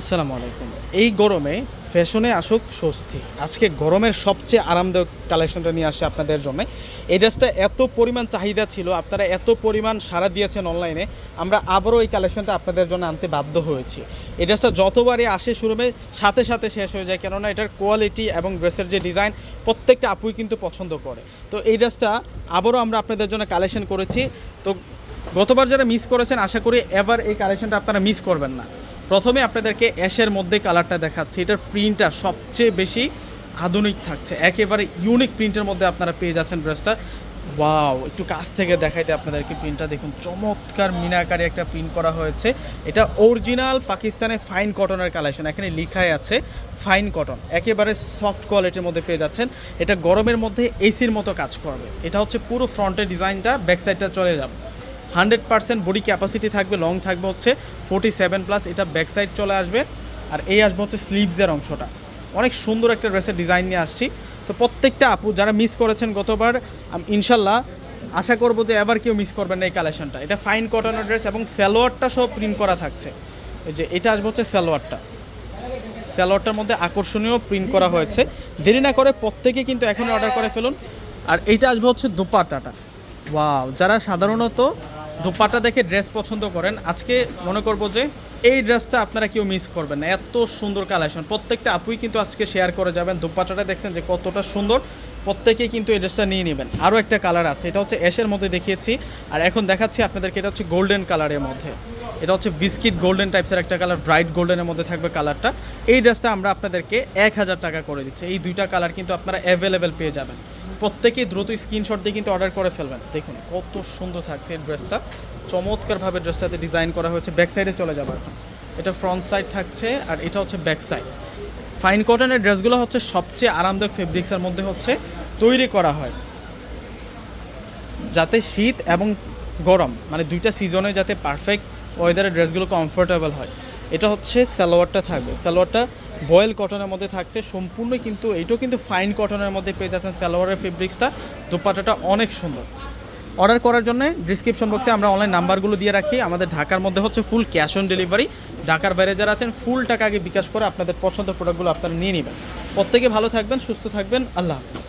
আসসালামু আলাইকুম। এই গরমে ফ্যাশনে আসুক স্বস্তি। আজকে গরমের সবচেয়ে আরামদায়ক কালেকশনটা নিয়ে আসছে আপনাদের জন্য। এই ড্রেসটা এত পরিমাণ চাহিদা ছিল, আপনারা এত পরিমাণ সাড়া দিয়েছেন অনলাইনে, আমরা আবারও এই কালেকশনটা আপনাদের জন্য আনতে বাধ্য হয়েছি। এই ড্রেসটা যতবারই আসে শুরুমে, সাথে সাথে শেষ হয়ে যায়, কেননা এটার কোয়ালিটি এবং ড্রেসের যে ডিজাইন প্রত্যেকটা আপুই কিন্তু পছন্দ করে। তো এই ড্রেসটা আবারও আমরা আপনাদের জন্য কালেকশন করেছি। তো গতবার যারা মিস করেছেন, আশা করি এবার এই কালেকশনটা আপনারা মিস করবেন না। প্রথমে আপনাদেরকে অ্যাশের মধ্যে কালারটা দেখাচ্ছি। এটার প্রিন্টটা সবচেয়ে বেশি আধুনিক থাকছে। একেবারে ইউনিক প্রিন্টের মধ্যে আপনারা পেয়ে যাচ্ছেন ড্রেসটা ওয়াও, একটু কাছ থেকে দেখাইতে আপনাদেরকে প্রিন্টটা। দেখুন, চমৎকার মিনাকারি একটা প্রিন্ট করা হয়েছে। এটা অরিজিনাল পাকিস্তানের ফাইন কটনের কালেকশন। এখানে লিখাই আছে, ফাইন কটন। একেবারে সফট কোয়ালিটির মধ্যে পেয়ে যাচ্ছেন। এটা গরমের মধ্যে এসির মতো কাজ করবে। এটা হচ্ছে পুরো ফ্রন্টের ডিজাইনটা, ব্যাক সাইডটা চলে যাবে। হান্ড্রেড পার্সেন্ট বডি ক্যাপাসিটি থাকবে লং থাকবে হচ্ছে ফোর্টি সেভেন প্লাস এটা ব্যাক সাইড চলে আসবে। আর এই আসবে হচ্ছে স্লিভসের অংশটা। অনেক সুন্দর একটা ড্রেসের ডিজাইন নিয়ে আসছি। তো প্রত্যেকটা আপু যারা মিস করেছেন গতবার ইনশাল্লাহ আশা করব যে এবার কেউ মিস করবেন না এই কালেকশনটা এটা ফাইন কটনের ড্রেস এবং স্যালোয়ারটা সব প্রিন্ট করা থাকছে। এই যে এটা আসবে হচ্ছে স্যালোয়ারটা স্যালোয়ারটার মধ্যে আকর্ষণীয় প্রিন্ট করা হয়েছে। দেরি না করে প্রত্যেকে কিন্তু এখনই অর্ডার করে ফেলুন। আর এইটা আসবে হচ্ছে দোপাট্টাটা ওয়াও যারা সাধারণত দোপাট্টা দেখে ড্রেস পছন্দ করেন। আজকে মনে করব যে এই ড্রেসটা আপনারা কেউ মিস করবেন না। এত সুন্দর কালেকশন প্রত্যেকটা আপুই কিন্তু আজকে শেয়ার করে যাবেন। দোপাট্টাটা দেখছেন যে কতটা সুন্দর। প্রত্যেকেই কিন্তু এই ড্রেসটা নিয়ে নেবেন। আরও একটা কালার আছে। এটা হচ্ছে অ্যাশের মধ্যে দেখিয়েছি। আর এখন দেখাচ্ছি আপনাদেরকে, এটা হচ্ছে গোল্ডেন কালারের মধ্যে। এটা হচ্ছে বিস্কিট গোল্ডেন টাইপসের একটা কালার ব্রাইট গোল্ডেনের মধ্যে থাকবে কালারটা এই ড্রেসটা আমরা আপনাদেরকে এক হাজার টাকা করে দিচ্ছি। এই দুইটা কালার কিন্তু আপনারা অ্যাভেলেবেল পেয়ে যাবেন। প্রত্যেকেই দ্রুত স্ক্রিনশট দিয়ে কিন্তু অর্ডার করে ফেলবেন। দেখুন, কত সুন্দর থাকছে এই ড্রেসটা। চমৎকারভাবে ড্রেসটাতে ডিজাইন করা হয়েছে। ব্যাক সাইডে চলে যাবার এটা ফ্রন্ট সাইড থাকছে আর এটা হচ্ছে ব্যাক সাইড। ফাইন কটনের ড্রেসগুলো হচ্ছে সবচেয়ে আরামদায়ক ফেব্রিক্সের মধ্যে হচ্ছে তৈরি করা হয়। যাতে শীত এবং গরম মানে দুইটা সিজনে যাতে পারফেক্ট ওয়েদারের ড্রেসগুলো কমফোর্টেবল হয়। এটা হচ্ছে সালোয়ারটা থাকবে। সালোয়ারটা বয়েল কটনের মধ্যে থাকছে। সম্পূর্ণ কিন্তু, এইটাও কিন্তু ফাইন কটনের মধ্যে পেয়ে যাচ্ছেন সালোয়ারের ফেব্রিক্সটা দোপাটাটা অনেক সুন্দর। অর্ডার করার জন্য ডিসক্রিপশন বক্সে আমরা অনলাইন নাম্বারগুলো দিয়ে রাখি। আমাদের ঢাকার মধ্যে হচ্ছে ফুল ক্যাশ অন ডেলিভারি ঢাকার বাইরে যারা আছেন ফুল টাকা আগে বিকাশ করে আপনাদের পছন্দের প্রোডাক্টগুলো আপনারা নিয়ে নেবেন। প্রত্যেকে ভালো থাকবেন, সুস্থ থাকবেন। আল্লাহ হাফিজ।